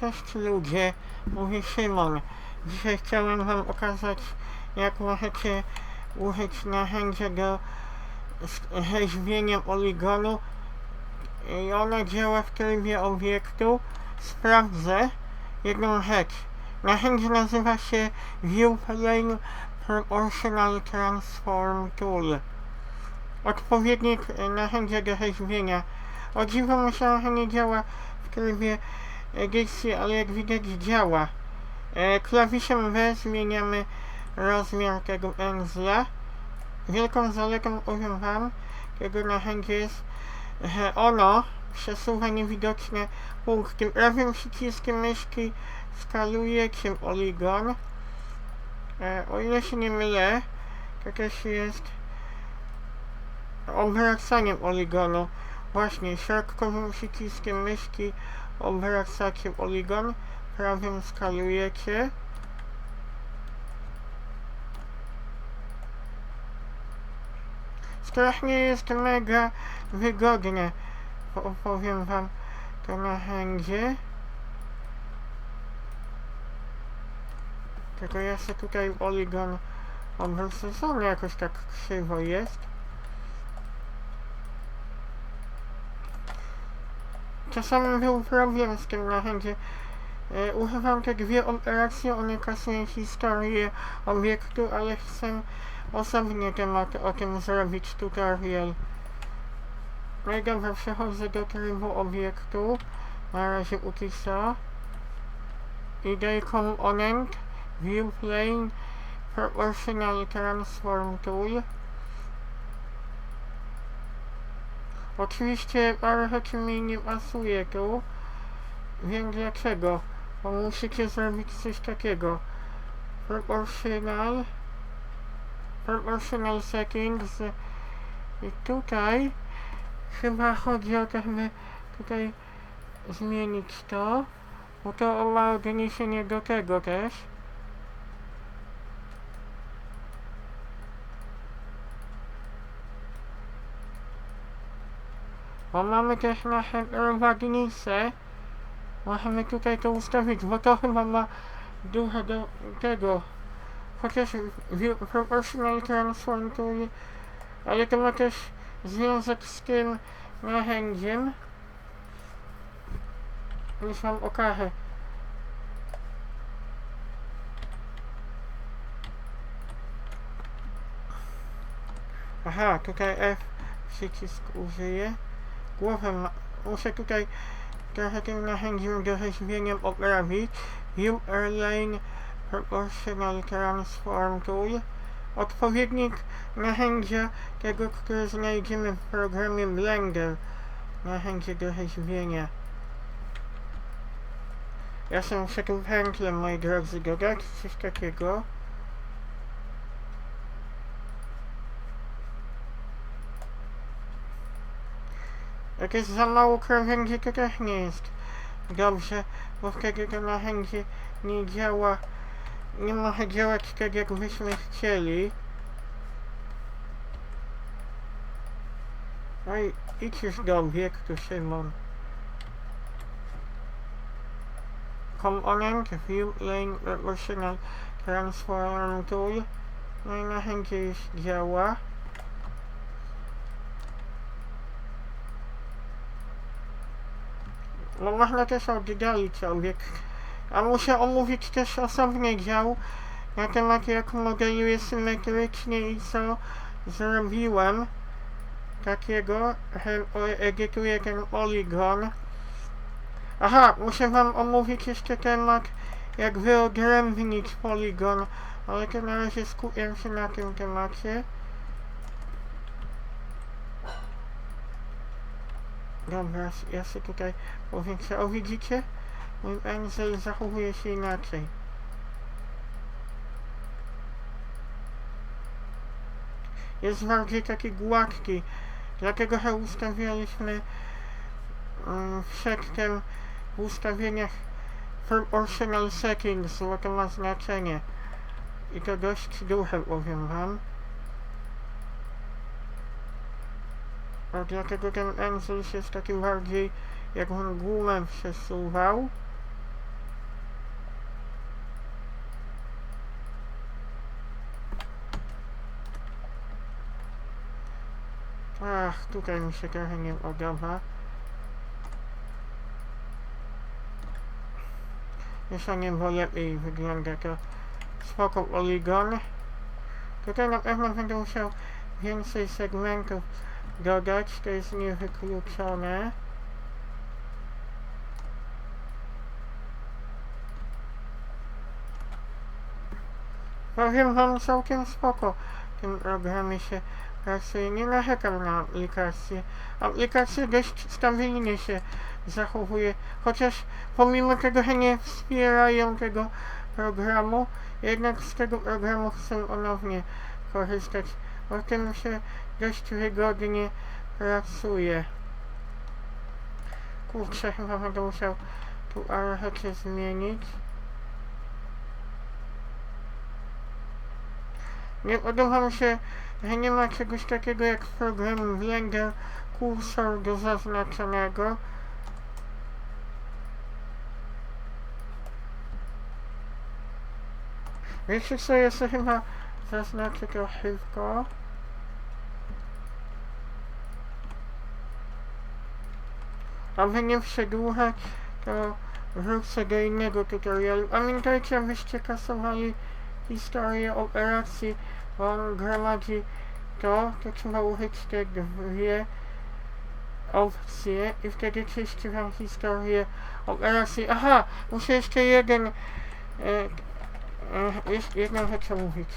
Cześć ludzie, mówi Szymon. Dzisiaj chciałem wam pokazać jak możecie użyć narzędzia do rzeźbienia poligonu i ono działa w trybie obiektu. Sprawdzę jedną rzecz. Narzędzie nazywa się Viewplane Proportional Transform Tool. Odpowiednik e, narzędzia do rzeźbienia. O dziwo myślałem, że nie działa w trybie edycji, ale jak widać działa. E, klawiszem V zmieniamy rozmiar tego pędzla. Wielką zaletą powiem wam tego narzędzia jest, że ono przesuwa niewidoczne punkty. Prawym przyciskiem myszki skalujecie poligon. E, o ile się nie mylę, to też jest obracanie poligonu. Właśnie środkowym przyciskiem myszki obracacie poligon, prawym skalujecie. Strasznie jest mega wygodne, po- powiem wam to narzędzie. Tylko ja sobie tutaj poligon obrócony jakoś tak krzywo jest. Czasami problem z tym narzędziem. E, używam te dwie operacje, one kasują historię obiektu, ale chcę osobnie temat o tym zrobić tutorial. No i dobra, przechodzę do trybu obiektu. Na razie uciszę. Idę component, view plane, proportional transform tool. Oczywiście parę rzeczy mi nie pasuje tu. Wiem dlaczego. Bo musicie zrobić coś takiego. Proportional. Proportional settings. I tutaj chyba chodzi o to, żeby tutaj zmienić to. Bo to ma odniesienie do tego też. Bo mamy też nasze prowadnice. Możemy tutaj to ustawić, bo to chyba ma dużo do tego. Chociaż proportional transform to je- ale to ma też związek z tym narzędziem. Już wam okażę. Aha, tutaj F przycisk użyję. Głowę muszę tutaj trochę tym narzędziem do rzeźbienia poprawić. View Airline Proportional Transform Tool. Odpowiednik narzędzia tego, które znajdziemy w programie Blender. Narzędzie do rzeźbienia. Ja sobie muszę tu pętlę, moi drodzy, dodać, coś takiego. Jak jest za mało krawędzi, to też nie jest dobrze, bo wtedy to narzędzie nie działa, nie może działać tak, jak byśmy chcieli. No i idź już do obiektu, Szymon. Component View Lane Proportional Transform Tool. No i narzędzie już działa. No można też oddalić obiekt. A muszę omówić też osobny dział na temat jak modeluję symetrycznie i co zrobiłem takiego, edytuję ten poligon. Aha, muszę wam omówić jeszcze temat jak wyodrębnić poligon, ale to na razie skupiam się na tym temacie. Dobra, ja sobie tutaj powiększę. O, widzicie? Mój pędzel zachowuje się inaczej. Jest bardziej taki gładki, dlatego że ustawialiśmy um, przedtem w ustawieniach proportional settings, bo to ma znaczenie. I to dość duże, powiem wam. dlatego ten Enfield jest taki bardziej, jak on gumę przesuwał. Ach, tutaj mi się trochę nie podoba. Jeszcze nie bo lepiej wygląda to spoko poligon. Tutaj na pewno będę musiał więcej segmentów dodać, to jest niewykluczone. Powiem wam całkiem spoko w tym programie się pracuje. Nie narzekam na aplikację. Aplikacja dość stabilnie się zachowuje, chociaż pomimo tego, że nie wspierają tego programu, jednak z tego programu chcę ponownie korzystać, bo tym się dość wygodnie pracuje. Kurczę, chyba będę musiał tu archecie zmienić. Nie podoba mi się, że nie ma czegoś takiego jak w programie Blender kursor do zaznaczonego. Wiecie co, sobie chyba zaznaczę to szybko. Aby nie przedłużać, to wrócę do innego tutorialu. Pamiętajcie, abyście kasowali historię operacji, bo gromadzi to, to trzeba użyć te dwie opcje i wtedy czyści wam historię operacji. Aha, muszę jeszcze jeden, e, e, jeszcze jedną rzecz omówić.